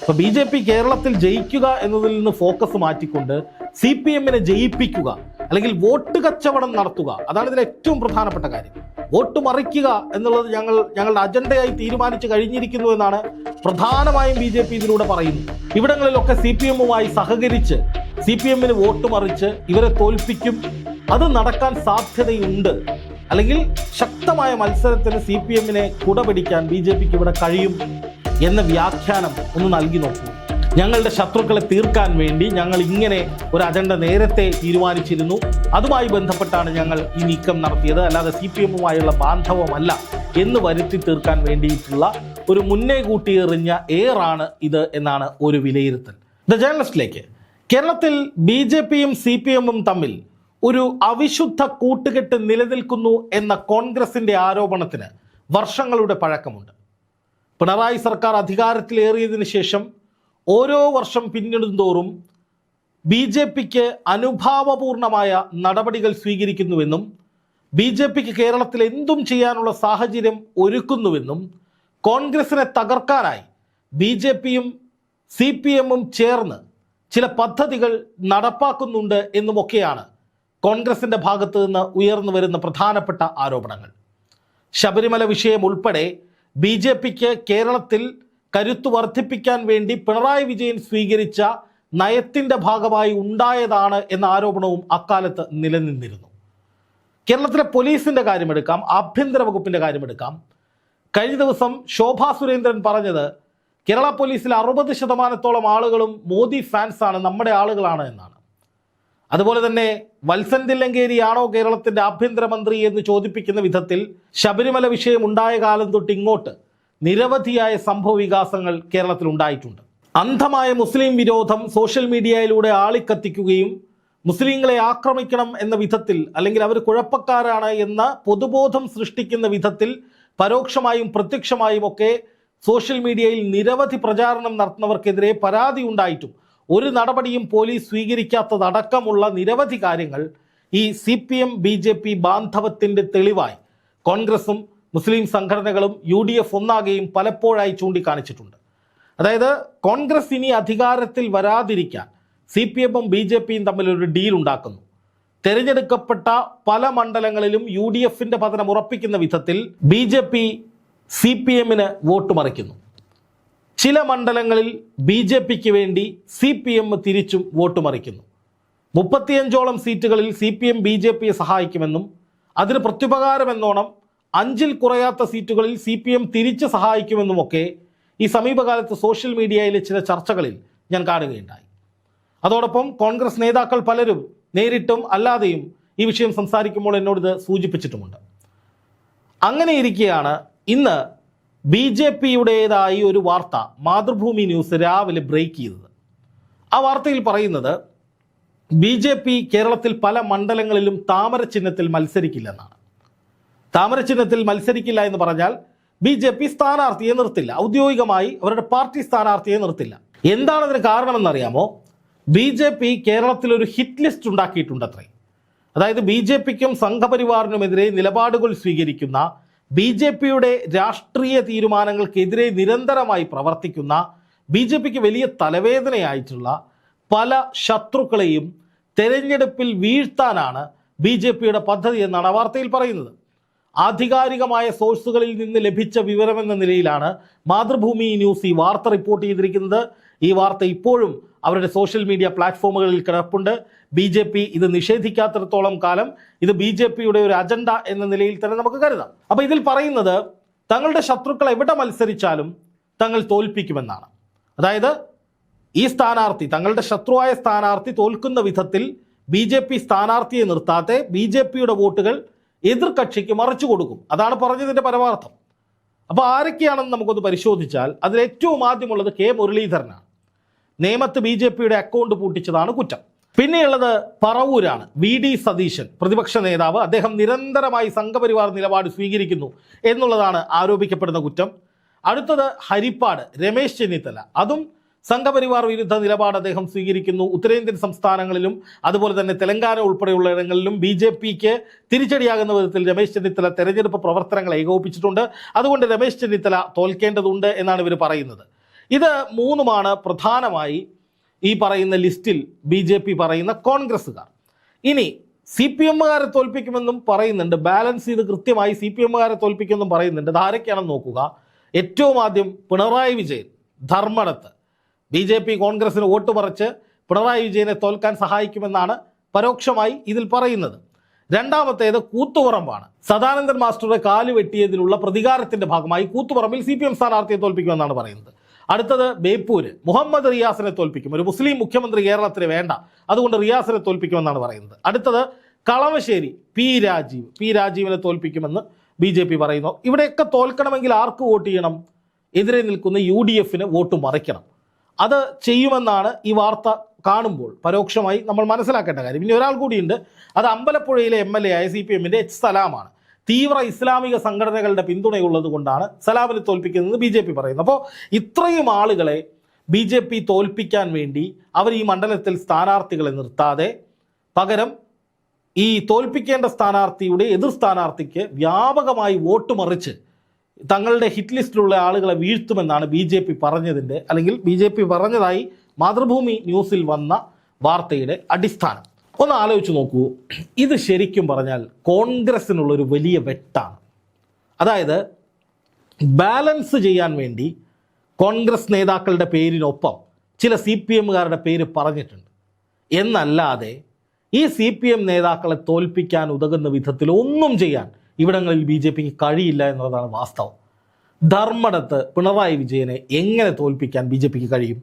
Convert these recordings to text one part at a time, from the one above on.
അപ്പൊ B J P കേരളത്തിൽ ജയിക്കുക എന്നതിൽ നിന്ന് ഫോക്കസ് മാറ്റിക്കൊണ്ട് സി പി എമ്മിനെ ജയിപ്പിക്കുക അല്ലെങ്കിൽ വോട്ട് കച്ചവടം നടത്തുക. അതാണ് ഇതിൽ ഏറ്റവും പ്രധാനപ്പെട്ട കാര്യം. വോട്ട് മറിക്കുക എന്നുള്ളത് ഞങ്ങൾ ഞങ്ങളുടെ അജണ്ടയായി തീരുമാനിച്ചു കഴിഞ്ഞിരിക്കുന്നു എന്നാണ് പ്രധാനമായും ബി ജെ പി ഇതിലൂടെ പറയുന്നത്. ഇവിടങ്ങളിലൊക്കെ സി പി എമ്മുമായി സഹകരിച്ച് സി പി എമ്മിന് വോട്ട് മറിച്ച് ഇവരെ തോൽപ്പിക്കും. അത് നടക്കാൻ സാധ്യതയുണ്ട്. അല്ലെങ്കിൽ ശക്തമായ മത്സരത്തിന് സി പി എമ്മിനെ കുടപിടിക്കാൻ ബി ജെ പിക്ക് ഇവിടെ കഴിയും. എന്ന വ്യാഖ്യാനം ഒന്ന് നൽകി നോക്കൂ. ഞങ്ങളുടെ ശത്രുക്കളെ തീർക്കാൻ വേണ്ടി ഞങ്ങൾ ഇങ്ങനെ ഒരു അജണ്ട നേരത്തെ തീരുമാനിച്ചിരുന്നു. അതുമായി ബന്ധപ്പെട്ടാണ് ഞങ്ങൾ ഈ നീക്കം നടത്തിയത്. അല്ലാതെ സി പി എമ്മുമായുള്ള ബാന്ധവമല്ല എന്ന് വരുത്തി തീർക്കാൻ വേണ്ടിയിട്ടുള്ള ഒരു മുന്നേ കൂട്ടി എറിഞ്ഞ എയറാണ് ഇത് എന്നാണ് ഒരു വിലയിരുത്തൽ. ദ ജേർണലിസ്റ്റിലേക്ക് കേരളത്തിൽ ബി ജെ പിയും സി പി എമ്മും തമ്മിൽ ഒരു അവിശുദ്ധ കൂട്ടുകെട്ട് നിലനിൽക്കുന്നു എന്ന കോൺഗ്രസിന്റെ ആരോപണത്തിന് വർഷങ്ങളുടെ പഴക്കമുണ്ട്. പിണറായി സർക്കാർ അധികാരത്തിലേറിയതിനു ശേഷം ഓരോ വർഷം പിന്നിടുന്തോറും ബി ജെ പിക്ക് അനുഭാവപൂർണമായ നടപടികൾ സ്വീകരിക്കുന്നുവെന്നും ബി ജെ പിക്ക് കേരളത്തിൽ എന്തും ചെയ്യാനുള്ള സാഹചര്യം ഒരുക്കുന്നുവെന്നും കോൺഗ്രസിനെ തകർക്കാനായി ബി ജെ പിയും സി പി എമ്മും ചേർന്ന് ചില പദ്ധതികൾ നടപ്പാക്കുന്നുണ്ട് എന്നുമൊക്കെയാണ് കോൺഗ്രസിന്റെ ഭാഗത്തു നിന്ന് ഉയർന്നു വരുന്ന പ്രധാനപ്പെട്ട ആരോപണങ്ങൾ. ശബരിമല വിഷയം ഉൾപ്പെടെ ബി ജെ പിക്ക് കേരളത്തിൽ കരുത്തു വർദ്ധിപ്പിക്കാൻ വേണ്ടി പിണറായി വിജയൻ സ്വീകരിച്ച നയത്തിന്റെ ഭാഗമായി ഉണ്ടായതാണ് എന്ന ആരോപണവും അക്കാലത്ത് നിലനിന്നിരുന്നു. കേരളത്തിലെ പോലീസിന്റെ കാര്യമെടുക്കാം ആഭ്യന്തര വകുപ്പിന്റെ കാര്യമെടുക്കാം കഴിഞ്ഞ ദിവസം ശോഭാ സുരേന്ദ്രൻ പറഞ്ഞത് കേരള പോലീസിൽ അറുപത് ശതമാനത്തോളം ആളുകളും മോദി ഫാൻസാണ് നമ്മുടെ ആളുകളാണ് എന്നാണ്. അതുപോലെ തന്നെ വത്സൻ തില്ലങ്കേരിയാണോ കേരളത്തിന്റെ ആഭ്യന്തരമന്ത്രി എന്ന് ചോദിപ്പിക്കുന്ന വിധത്തിൽ ശബരിമല വിഷയം ഉണ്ടായ കാലം തൊട്ട് ഇങ്ങോട്ട് നിരവധിയായ സംഭവ വികാസങ്ങൾ കേരളത്തിൽ ഉണ്ടായിട്ടുണ്ട്. അന്ധമായ മുസ്ലിം വിരോധം സോഷ്യൽ മീഡിയയിലൂടെ ആളിക്കത്തിക്കുകയും മുസ്ലിങ്ങളെ ആക്രമിക്കണം എന്ന വിധത്തിൽ അല്ലെങ്കിൽ അവർ കുഴപ്പക്കാരാണ് എന്ന പൊതുബോധം സൃഷ്ടിക്കുന്ന വിധത്തിൽ പരോക്ഷമായും പ്രത്യക്ഷമായും ഒക്കെ സോഷ്യൽ മീഡിയയിൽ നിരവധി പ്രചാരണം നടത്തുന്നവർക്കെതിരെ പരാതി ഉണ്ടായിട്ടും ഒരു നടപടിയും പോലീസ് സ്വീകരിക്കാത്തതടക്കമുള്ള നിരവധി കാര്യങ്ങൾ ഈ C P M B J P ബാന്ധവത്തിന്റെ തെളിവായി. കോൺഗ്രസും മുസ്ലിം സംഘടനകളും യു ഡി എഫ് ഒന്നാകെയും പലപ്പോഴായി ചൂണ്ടിക്കാണിച്ചിട്ടുണ്ട്. അതായത് കോൺഗ്രസ് ഇനി അധികാരത്തിൽ വരാതിരിക്കാൻ സി പി എമ്മും ബി ജെ പിയും തമ്മിൽ ഒരു ഡീൽ ഉണ്ടാക്കുന്നു. തെരഞ്ഞെടുക്കപ്പെട്ട പല മണ്ഡലങ്ങളിലും യു ഡി എഫിന്റെ പതനം ഉറപ്പിക്കുന്ന വിധത്തിൽ B J P C P എമ്മിന് വോട്ട് മറിക്കുന്നു. ചില മണ്ഡലങ്ങളിൽ ബി ജെ പിക്ക് വേണ്ടി സി പി എം തിരിച്ചും വോട്ട് മറിക്കുന്നു. മുപ്പത്തിയഞ്ചോളം സീറ്റുകളിൽ C P M B J പിയെ സഹായിക്കുമെന്നും അതിന് പ്രത്യുപകാരമെന്നോണം അഞ്ചിൽ കുറയാത്ത സീറ്റുകളിൽ സി പി എം തിരിച്ച് സഹായിക്കുമെന്നുമൊക്കെ ഈ സമീപകാലത്ത് സോഷ്യൽ മീഡിയയിലെ ചില ചർച്ചകളിൽ ഞാൻ കാണുകയുണ്ടായി. അതോടൊപ്പം കോൺഗ്രസ് നേതാക്കൾ പലരും നേരിട്ടും അല്ലാതെയും ഈ വിഷയം സംസാരിക്കുമ്പോൾ എന്നോട് ഇത് സൂചിപ്പിച്ചിട്ടുമുണ്ട്. അങ്ങനെ ഇരിക്കെയാണ് ഇന്ന് ബി ജെ പിയുടേതായി ഒരു വാർത്ത മാതൃഭൂമി ന്യൂസ് രാവിലെ ബ്രേക്ക് ചെയ്തത്. ആ വാർത്തയിൽ പറയുന്നത് ബി ജെ പി കേരളത്തിൽ പല മണ്ഡലങ്ങളിലും താമര ചിഹ്നത്തിൽ മത്സരിക്കില്ലെന്നാണ്. താമര ചിഹ്നത്തിൽ മത്സരിക്കില്ല എന്ന് പറഞ്ഞാൽ ബി ജെ പി സ്ഥാനാർത്ഥിയെ നിർത്തില്ല. ഔദ്യോഗികമായി അവരുടെ പാർട്ടി സ്ഥാനാർത്ഥിയെ നിർത്തില്ല. എന്താണ് അതിന് കാരണമെന്നറിയാമോ? ബി ജെ പി കേരളത്തിൽ ഒരു ഹിറ്റ് ലിസ്റ്റ് ഉണ്ടാക്കിയിട്ടുണ്ടത്രേ. അതായത് ബി ജെ പിക്കും സംഘപരിവാറിനുമെതിരെ നിലപാടുകൾ സ്വീകരിക്കുന്ന ബി ജെ പിയുടെ രാഷ്ട്രീയ തീരുമാനങ്ങൾക്കെതിരെ നിരന്തരമായി പ്രവർത്തിക്കുന്ന ബി ജെ പിക്ക് വലിയ തലവേദനയായിട്ടുള്ള പല ശത്രുക്കളെയും തെരഞ്ഞെടുപ്പിൽ വീഴ്ത്താനാണ് ബി ജെ പിയുടെ പദ്ധതി എന്നാണ് വാർത്തയിൽ പറയുന്നത്. ആധികാരികമായ സോഴ്സുകളിൽ നിന്ന് ലഭിച്ച വിവരമെന്ന നിലയിലാണ് മാതൃഭൂമി ന്യൂസ് ഈ വാർത്ത റിപ്പോർട്ട് ചെയ്തിരിക്കുന്നത്. ഈ വാർത്ത ഇപ്പോഴും അവരുടെ സോഷ്യൽ മീഡിയ പ്ലാറ്റ്ഫോമുകളിൽ കിടപ്പുണ്ട്. ബി ജെ പി ഇത് നിഷേധിക്കാത്തിടത്തോളം കാലം ഇത് ബി ജെ പിയുടെ ഒരു അജണ്ട എന്ന നിലയിൽ തന്നെ നമുക്ക് കരുതാം. അപ്പൊ ഇതിൽ പറയുന്നത് തങ്ങളുടെ ശത്രുക്കൾ എവിടെ മത്സരിച്ചാലും തങ്ങൾ തോൽപ്പിക്കുമെന്നാണ്. അതായത് ഈ സ്ഥാനാർത്ഥി തങ്ങളുടെ ശത്രുവായ സ്ഥാനാർത്ഥി തോൽക്കുന്ന വിധത്തിൽ ബി ജെ പി സ്ഥാനാർത്ഥിയെ നിർത്താതെ ബി ജെ പിയുടെ വോട്ടുകൾ എതിർകക്ഷിക്ക് മറിച്ചു കൊടുക്കും. അതാണ് പറഞ്ഞതിന്റെ പരമാർത്ഥം. അപ്പോൾ ആരൊക്കെയാണെന്ന് നമുക്കൊന്ന് പരിശോധിച്ചാൽ അതിൽ ഏറ്റവും ആദ്യമുള്ളത് കെ മുരളീധരനാണ്. നേമത്ത് ബി ജെ പിയുടെ അക്കൗണ്ട് പൂട്ടിച്ചതാണ് കുറ്റം. പിന്നെയുള്ളത് പറവൂരാണ്. വി ഡി സതീശൻ പ്രതിപക്ഷ നേതാവ്. അദ്ദേഹം നിരന്തരമായി സംഘപരിവാർ നിലപാട് സ്വീകരിക്കുന്നു എന്നുള്ളതാണ് ആരോപിക്കപ്പെടുന്ന കുറ്റം. അടുത്തത് ഹരിപ്പാട് രമേശ് ചെന്നിത്തല. അതും സംഘപരിവാർ വിരുദ്ധ നിലപാട് അദ്ദേഹം സ്വീകരിക്കുന്നു. ഉത്തരേന്ത്യൻ സംസ്ഥാനങ്ങളിലും അതുപോലെ തന്നെ തെലങ്കാന ഉൾപ്പെടെയുള്ള ഇടങ്ങളിലും ബി ജെ പിക്ക് തിരിച്ചടിയാകുന്ന വിധത്തിൽ രമേശ് ചെന്നിത്തല തെരഞ്ഞെടുപ്പ് പ്രവർത്തനങ്ങൾ ഏകോപിപ്പിച്ചിട്ടുണ്ട്. അതുകൊണ്ട് രമേശ് ചെന്നിത്തല തോൽക്കേണ്ടതുണ്ട് എന്നാണ് ഇവർ പറയുന്നത്. ഇത് മൂന്നുമാണ് പ്രധാനമായി ഈ പറയുന്ന ലിസ്റ്റിൽ ബി ജെ പി പറയുന്ന കോൺഗ്രസ്സുകാർ. ഇനി സി പി എമ്മുകാരെ തോൽപ്പിക്കുമെന്നും പറയുന്നുണ്ട്. ബാലൻസ് ചെയ്ത് കൃത്യമായി സി പി എമ്മുകാരെ തോൽപ്പിക്കുമെന്നും പറയുന്നുണ്ട്. അതാരൊക്കെയാണെന്ന് നോക്കുക. ഏറ്റവും ആദ്യം പിണറായി വിജയൻ ധർമ്മടത്ത്. ബി ജെ പി കോൺഗ്രസിന് വോട്ട് പറിച്ച് പിണറായി വിജയനെ തോൽക്കാൻ സഹായിക്കുമെന്നാണ് പരോക്ഷമായി ഇതിൽ പറയുന്നത്. രണ്ടാമത്തേത് കൂത്തുപറമ്പാണ്. സദാനന്ദൻ മാസ്റ്ററുടെ കാൽ വെട്ടിയതിലുള്ള പ്രതികാരത്തിന്റെ ഭാഗമായി കൂത്തുപറമ്പിൽ സി പി എം സ്ഥാനാർത്ഥിയെ തോൽപ്പിക്കുമെന്നാണ് പറയുന്നത്. അടുത്തത് ബേപ്പൂര്. മുഹമ്മദ് റിയാസിനെ തോൽപ്പിക്കും. ഒരു മുസ്ലിം മുഖ്യമന്ത്രി കേരളത്തിന് വേണ്ട. അതുകൊണ്ട് റിയാസിനെ തോൽപ്പിക്കുമെന്നാണ് പറയുന്നത്. അടുത്തത് കളമശ്ശേരി പി രാജീവ്. പി രാജീവിനെ തോൽപ്പിക്കുമെന്ന് ബി ജെ പി പറയുന്നു. ഇവിടെയൊക്കെ തോൽക്കണമെങ്കിൽ ആർക്ക് വോട്ട് ചെയ്യണം? എതിരെ നിൽക്കുന്ന യു ഡി എഫിന് വോട്ട് മറിക്കണം. അത് ചെയ്യുമെന്നാണ് ഈ വാർത്ത കാണുമ്പോൾ പരോക്ഷമായി നമ്മൾ മനസ്സിലാക്കേണ്ട കാര്യം. ഇനി ഒരാൾ കൂടിയുണ്ട്. അത് അമ്പലപ്പുഴയിലെ എം എൽ എ ആയ സി പി എമ്മിന്റെ എച്ച് സലാമാണ്. തീവ്ര ഇസ്ലാമിക സംഘടനകളുടെ പിന്തുണയുള്ളത് കൊണ്ടാണ് സലാമിനെ തോൽപ്പിക്കുന്നത് ബി ജെ പി പറയുന്നത് അപ്പോൾ ഇത്രയും ആളുകളെ ബി ജെ പി തോൽപ്പിക്കാൻ വേണ്ടി അവർ ഈ മണ്ഡലത്തിൽ സ്ഥാനാർത്ഥികളെ നിർത്താതെ പകരം ഈ തോൽപ്പിക്കേണ്ട സ്ഥാനാർത്ഥിയുടെ എതിർ സ്ഥാനാർത്ഥിക്ക് വ്യാപകമായി വോട്ട് മറിച്ച് തങ്ങളുടെ ഹിറ്റ് ലിസ്റ്റിലുള്ള ആളുകളെ വീഴ്ത്തുമെന്നാണ് ബി ജെ പി പറഞ്ഞതിന്റെ അല്ലെങ്കിൽ ബി ജെ പി പറഞ്ഞതായി മാതൃഭൂമി ന്യൂസിൽ വന്ന വാർത്തയുടെ അടിസ്ഥാനം. ഒന്ന് ആലോചിച്ച് നോക്കൂ. ഇത് ശരിക്കും പറഞ്ഞാൽ കോൺഗ്രസ്സിനുള്ളൊരു വലിയ വെട്ടാണ്. അതായത് ബാലൻസ് ചെയ്യാൻ വേണ്ടി കോൺഗ്രസ് നേതാക്കളുടെ പേരിനൊപ്പം ചില സി പി എമ്മുകാരുടെ പേര് പറഞ്ഞിട്ടുണ്ട്. എന്നല്ലാതെ ഈ സി പി എം നേതാക്കളെ തോൽപ്പിക്കാൻ ഉതകുന്ന വിധത്തിൽ ഒന്നും ചെയ്യാൻ ഇവിടങ്ങളിൽ ബി ജെ പിക്ക് കഴിയില്ല എന്നുള്ളതാണ് വാസ്തവം. ധർമ്മടത്ത് പിണറായി വിജയനെ എങ്ങനെ തോൽപ്പിക്കാൻ ബി ജെ പിക്ക് കഴിയും?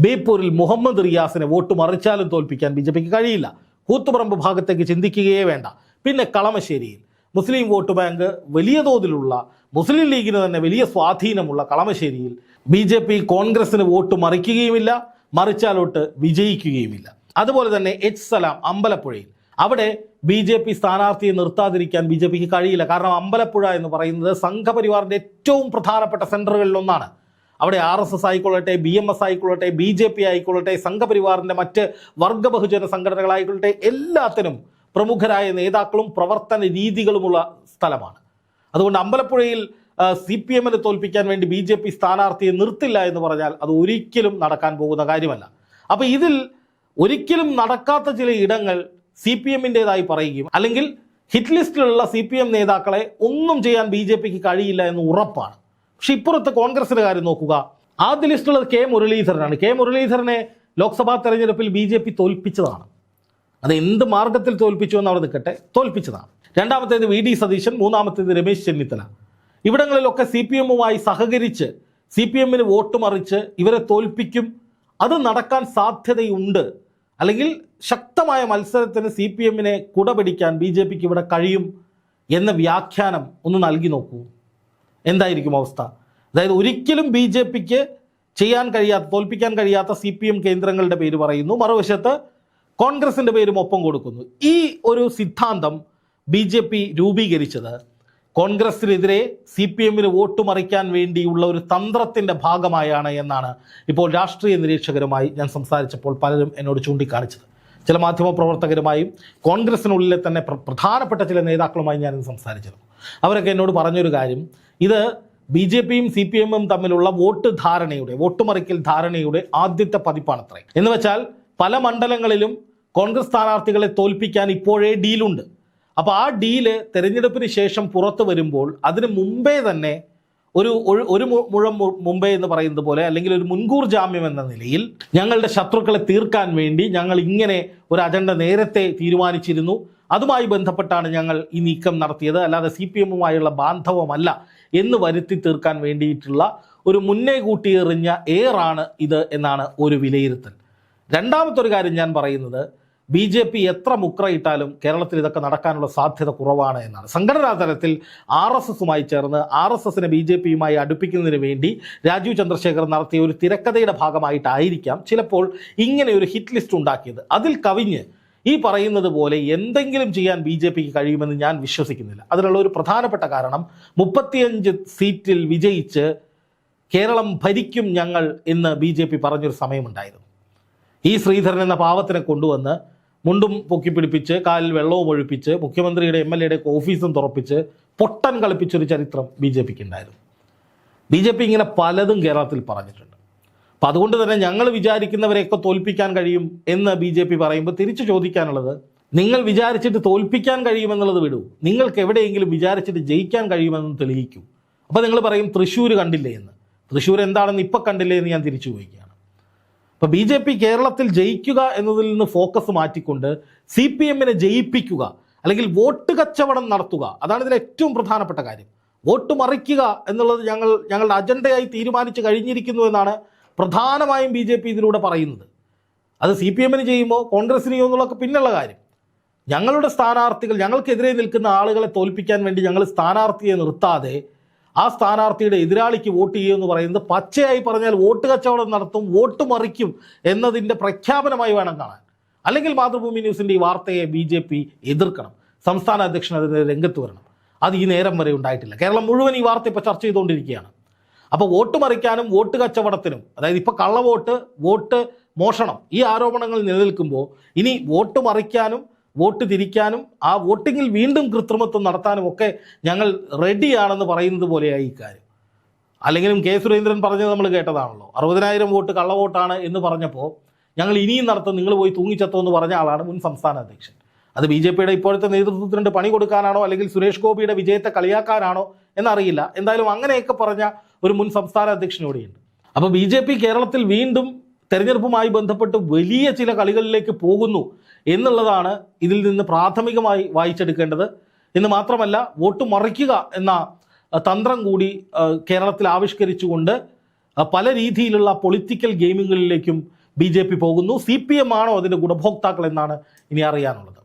ബേപ്പൂരിൽ മുഹമ്മദ് റിയാസിനെ വോട്ട് മറിച്ചാലും തോൽപ്പിക്കാൻ ബി ജെ പിക്ക് കഴിയില്ല. കൂത്തുപറമ്പ് ഭാഗത്തേക്ക് ചിന്തിക്കുകയേ വേണ്ട. പിന്നെ കളമശ്ശേരിയിൽ. മുസ്ലിം വോട്ട് ബാങ്ക് വലിയ തോതിലുള്ള മുസ്ലിം ലീഗിന് തന്നെ വലിയ സ്വാധീനമുള്ള കളമശ്ശേരിയിൽ ബി ജെ പി കോൺഗ്രസിന് വോട്ട് മറിക്കുകയുമില്ല മറിച്ചാലോട്ട് വിജയിക്കുകയുമില്ല. അതുപോലെ തന്നെ എച്ച് സലാം അമ്പലപ്പുഴയിൽ. അവിടെ ബി ജെ പി സ്ഥാനാർത്ഥിയെ നിർത്താതിരിക്കാൻ ബി ജെ പിക്ക് കഴിയില്ല. കാരണം അമ്പലപ്പുഴ എന്ന് പറയുന്നത് സംഘപരിവാറിന്റെ ഏറ്റവും പ്രധാനപ്പെട്ട സെന്ററുകളിലൊന്നാണ് അവിടെ ആർ എസ് എസ് ആയിക്കൊള്ളട്ടെ ബി എം എസ് ആയിക്കൊള്ളട്ടെ ബി ജെ പി ആയിക്കൊള്ളട്ടെ സംഘപരിവാറിന്റെ മറ്റ് വർഗ ബഹുജന സംഘടനകളായിക്കൊള്ളട്ടെ എല്ലാത്തിനും പ്രമുഖരായ നേതാക്കളും പ്രവർത്തന രീതികളുമുള്ള സ്ഥലമാണ്. അതുകൊണ്ട് അമ്പലപ്പുഴയിൽ സി പി എമ്മിനെ തോൽപ്പിക്കാൻ വേണ്ടി ബി ജെ പി സ്ഥാനാർത്ഥിയെ നിർത്തില്ല എന്ന് പറഞ്ഞാൽ അത് ഒരിക്കലും നടക്കാൻ പോകുന്ന കാര്യമല്ല. അപ്പോൾ ഇതിൽ ഒരിക്കലും നടക്കാത്ത ചില ഇടങ്ങൾ സി പി എമ്മിന്റെതായി പറയുകയും അല്ലെങ്കിൽ ഹിറ്റ് ലിസ്റ്റിലുള്ള സി പി എം നേതാക്കളെ ഒന്നും ചെയ്യാൻ ബി ജെ പിക്ക് കഴിയില്ല എന്ന് ഉറപ്പാണ്. പക്ഷെ ഇപ്പുറത്ത് കോൺഗ്രസിന്റെ കാര്യം നോക്കുക. ആദ്യ ലിസ്റ്റുള്ളത് കെ മുരളീധരനാണ്. കെ മുരളീധരനെ ലോക്സഭാ തെരഞ്ഞെടുപ്പിൽ ബി ജെ പി തോൽപ്പിച്ചതാണ്. അത് എന്ത് മാർഗത്തിൽ തോൽപ്പിച്ചു എന്ന് അവിടെ നിൽക്കട്ടെ. തോൽപ്പിച്ചതാണ്. രണ്ടാമത്തേത് വി ഡി സതീശൻ മൂന്നാമത്തേത് രമേശ് ചെന്നിത്തല. ഇവിടങ്ങളിലൊക്കെ സി പി എമ്മുമായി സഹകരിച്ച് സി പി എമ്മിന് വോട്ട് മറിച്ച് ഇവരെ തോൽപ്പിക്കും. അത് നടക്കാൻ സാധ്യതയുണ്ട്. അല്ലെങ്കിൽ ശക്തമായ മത്സരത്തിന് സി പി എമ്മിനെ കുടപിടിക്കാൻ ബി ജെ പിക്ക് ഇവിടെ കഴിയും എന്ന വ്യാഖ്യാനം ഒന്ന് നൽകി നോക്കൂ. എന്തായിരിക്കും അവസ്ഥ? അതായത് ഒരിക്കലും ബി ജെ പിക്ക് ചെയ്യാൻ കഴിയാത്ത തോൽപ്പിക്കാൻ കഴിയാത്ത സി പി എം കേന്ദ്രങ്ങളുടെ പേര് പറയുന്നു. മറുവശത്ത് കോൺഗ്രസിന്റെ പേരും ഒപ്പം കൊടുക്കുന്നു. ഈ ഒരു സിദ്ധാന്തം ബി ജെ പി രൂപീകരിച്ചത് കോൺഗ്രസിനെതിരെ സി പി എമ്മിന് വോട്ട് മറിക്കാൻ വേണ്ടിയുള്ള ഒരു തന്ത്രത്തിന്റെ ഭാഗമായാണ് എന്നാണ് ഇപ്പോൾ രാഷ്ട്രീയ നിരീക്ഷകരുമായി ഞാൻ സംസാരിച്ചപ്പോൾ പലരും എന്നോട് ചൂണ്ടിക്കാണിച്ചത്. ചില മാധ്യമ പ്രവർത്തകരുമായും കോൺഗ്രസിനുള്ളിലെ തന്നെ പ്ര- പ്രധാനപ്പെട്ട ചില നേതാക്കളുമായി ഞാനിന്ന് സംസാരിച്ചിരുന്നു അവരൊക്കെ എന്നോട് പറഞ്ഞൊരു കാര്യം ഇത് ബി ജെ പിയും സി പി എമ്മും തമ്മിലുള്ള വോട്ട് ധാരണയുടെ വോട്ടുമറിക്കൽ ധാരണയുടെ ആദ്യത്തെ പതിപ്പാണത്രേ. എന്ന് വെച്ചാൽ പല മണ്ഡലങ്ങളിലും കോൺഗ്രസ് സ്ഥാനാർത്ഥികളെ തോൽപ്പിക്കാൻ ഇപ്പോഴേ ഡീലുണ്ട്. അപ്പോൾ ആ ഡീൽ തെരഞ്ഞെടുപ്പിന് ശേഷം പുറത്തു വരുമ്പോൾ അതിന് മുമ്പേ തന്നെ ഒരു ഒരു- മുഴം മുമ്പേ എന്ന് പറയുന്നത് പോലെ അല്ലെങ്കിൽ ഒരു മുൻകൂർ ജാമ്യം എന്ന നിലയിൽ ഞങ്ങളുടെ ശത്രുക്കളെ തീർക്കാൻ വേണ്ടി ഞങ്ങൾ ഇങ്ങനെ ഒരു അജണ്ട നേരത്തെ തീരുമാനിച്ചിരുന്നു. അതുമായി ബന്ധപ്പെട്ടാണ് ഞങ്ങൾ ഈ നീക്കം നടത്തിയത്. അല്ലാതെ സി പി എമ്മുമായുള്ള ബാന്ധവമല്ല എന്ന് വരുത്തി തീർക്കാൻ വേണ്ടിയിട്ടുള്ള ഒരു മുന്നേ കൂട്ടി എറിഞ്ഞ എയറാണ് ഇത് എന്നാണ് ഒരു വിലയിരുത്തൽ. രണ്ടാമത്തെ ഒരു കാര്യം ഞാൻ പറയുന്നത് ബി ജെ പി എത്ര മുക്രയിട്ടാലും കേരളത്തിൽ ഇതൊക്കെ നടക്കാനുള്ള സാധ്യത കുറവാണ് എന്നാണ്. സംഘടനാ തലത്തിൽ ആർ എസ് എസുമായി ചേർന്ന് ആർ എസ് എസിനെ ബി ജെ പിയുമായി അടുപ്പിക്കുന്നതിന് വേണ്ടി രാജീവ് ചന്ദ്രശേഖർ നടത്തിയ ഒരു തിരക്കഥയുടെ ഭാഗമായിട്ടായിരിക്കാം ചിലപ്പോൾ ഇങ്ങനെ ഒരു ഹിറ്റ് ലിസ്റ്റ് ഉണ്ടാക്കിയത്. അതിൽ കവിഞ്ഞ് ഈ പറയുന്നത് പോലെ എന്തെങ്കിലും ചെയ്യാൻ ബി ജെ പിക്ക് കഴിയുമെന്ന് ഞാൻ വിശ്വസിക്കുന്നില്ല. അതിനുള്ള ഒരു പ്രധാനപ്പെട്ട കാരണം മുപ്പത്തിയഞ്ച് സീറ്റിൽ വിജയിച്ച് കേരളം ഭരിക്കും ഞങ്ങൾ എന്ന് ബി ജെ പി പറഞ്ഞൊരു സമയമുണ്ടായിരുന്നു. ഈ ശ്രീധരൻ എന്ന പാവത്തിനെ കൊണ്ടുവന്ന് മുണ്ടും പൊക്കി പിടിപ്പിച്ച് കാലിൽ വെള്ളവും ഒഴിപ്പിച്ച് മുഖ്യമന്ത്രിയുടെ എം എൽ എയുടെ ഓഫീസും തുറപ്പിച്ച് പൊട്ടൻ കളിപ്പിച്ചൊരു ചരിത്രം ബി ജെ പിക്ക് ഉണ്ടായിരുന്നു. ബി ജെ പി ഇങ്ങനെ പലതും കേരളത്തിൽ പറഞ്ഞിട്ടുണ്ട്. അപ്പം അതുകൊണ്ട് തന്നെ ഞങ്ങൾ വിചാരിക്കുന്നവരെയൊക്കെ തോൽപ്പിക്കാൻ കഴിയും എന്ന് ബി ജെ പി പറയുമ്പോൾ തിരിച്ചു ചോദിക്കാനുള്ളത് നിങ്ങൾ വിചാരിച്ചിട്ട് തോൽപ്പിക്കാൻ കഴിയുമെന്നുള്ളത് വിടൂ. നിങ്ങൾക്ക് എവിടെയെങ്കിലും വിചാരിച്ചിട്ട് ജയിക്കാൻ കഴിയുമെന്ന് തെളിയിക്കൂ. അപ്പോൾ നിങ്ങൾ പറയും തൃശ്ശൂർ കണ്ടില്ലേ എന്ന്. തൃശ്ശൂർ എന്താണെന്ന് ഇപ്പം കണ്ടില്ലേ എന്ന് ഞാൻ തിരിച്ചു ചോദിക്കുകയാണ്. അപ്പോൾ ബി ജെ പി കേരളത്തിൽ ജയിക്കുക എന്നതിൽ നിന്ന് ഫോക്കസ് മാറ്റിക്കൊണ്ട് സി പി എമ്മിനെ ജയിപ്പിക്കുക അല്ലെങ്കിൽ വോട്ട് കച്ചവടം നടത്തുക അതാണ് ഇതിൽ ഏറ്റവും പ്രധാനപ്പെട്ട കാര്യം. വോട്ട് മറിക്കുക എന്നുള്ളത് ഞങ്ങൾ ഞങ്ങളുടെ അജണ്ടയായി തീരുമാനിച്ചു കഴിഞ്ഞിരിക്കുന്നു എന്നാണ് പ്രധാനമായും ബി ജെ പി ഇതിലൂടെ പറയുന്നത്. അത് സി പി എമ്മിന് ചെയ്യുമോ കോൺഗ്രസിന് ചെയ്യുമോ പിന്നുള്ള കാര്യം. ഞങ്ങളുടെ സ്ഥാനാർത്ഥികൾ ഞങ്ങൾക്കെതിരെ നിൽക്കുന്ന ആളുകളെ തോൽപ്പിക്കാൻ വേണ്ടി ഞങ്ങൾ സ്ഥാനാർത്ഥിയെ നിർത്താതെ ആ സ്ഥാനാർത്ഥിയുടെ എതിരാളിക്ക് വോട്ട് ചെയ്യുമെന്ന് പറയുന്നത് പച്ചയായി പറഞ്ഞാൽ വോട്ട് കച്ചവടം നടത്തും വോട്ട് മറിക്കും എന്നതിന്റെ പ്രഖ്യാപനമായി വേണം കാണാൻ. അല്ലെങ്കിൽ മാതൃഭൂമി ന്യൂസിന്റെ ഈ വാർത്തയെ ബി ജെ പി എതിർക്കണം. സംസ്ഥാന അധ്യക്ഷൻ അതിനെ രംഗത്ത് വരണം. അത് ഈ നേരം വരെ ഉണ്ടായിട്ടില്ല. കേരളം മുഴുവൻ ഈ വാർത്ത ഇപ്പോൾ ചർച്ച ചെയ്തുകൊണ്ടിരിക്കുകയാണ്. അപ്പോൾ വോട്ട് മറിക്കാനും വോട്ട് കച്ചവടത്തിനും അതായത് ഇപ്പോൾ കള്ളവോട്ട് വോട്ട് മോഷണം ഈ ആരോപണങ്ങൾ നിലനിൽക്കുമ്പോൾ ഇനി വോട്ട് മറിക്കാനും വോട്ട് തിരിക്കാനും ആ വോട്ടിങ്ങിൽ വീണ്ടും കൃത്രിമത്വം നടത്താനും ഒക്കെ ഞങ്ങൾ റെഡിയാണെന്ന് പറയുന്നത് പോലെയായി ഇക്കാര്യം കാര്യം. അല്ലെങ്കിലും കെ സുരേന്ദ്രൻ പറഞ്ഞത് നമ്മൾ കേട്ടതാണല്ലോ. അറുപതിനായിരം വോട്ട് കള്ളവോട്ടാണ് എന്ന് പറഞ്ഞപ്പോൾ ഞങ്ങൾ ഇനിയും നടത്തും നിങ്ങൾ പോയി തൂങ്ങിച്ചത്തോ എന്ന് പറഞ്ഞ ആളാണ് മുൻ സംസ്ഥാന അധ്യക്ഷൻ. അത് ബി ജെ പിയുടെ ഇപ്പോഴത്തെ നേതൃത്വത്തിനുണ്ട് പണി കൊടുക്കാനാണോ അല്ലെങ്കിൽ സുരേഷ് ഗോപിയുടെ വിജയത്തെ കളിയാക്കാനാണോ എന്നറിയില്ല. എന്തായാലും അങ്ങനെയൊക്കെ പറഞ്ഞ ഒരു മുൻ സംസ്ഥാന അധ്യക്ഷൻ ഇവിടെയുണ്ട്. അപ്പോൾ ബി ജെ പി കേരളത്തിൽ വീണ്ടും തെരഞ്ഞെടുപ്പുമായി ബന്ധപ്പെട്ട് വലിയ ചില കളികളിലേക്ക് പോകുന്നു എന്നുള്ളതാണ് ഇതിൽ നിന്ന് പ്രാഥമികമായി വായിച്ചെടുക്കേണ്ടത്. എന്ന് മാത്രമല്ല വോട്ട് മറിക്കുക എന്ന തന്ത്രം കൂടി കേരളത്തിൽ ആവിഷ്കരിച്ചുകൊണ്ട് പല രീതിയിലുള്ള പൊളിറ്റിക്കൽ ഗെയിമുകളിലേക്കും ബി ജെ പി പോകുന്നു. സി പി എം ആണോ അതിന്റെ ഗുണഭോക്താക്കൾ എന്നാണ് ഇനി അറിയാനുള്ളത്.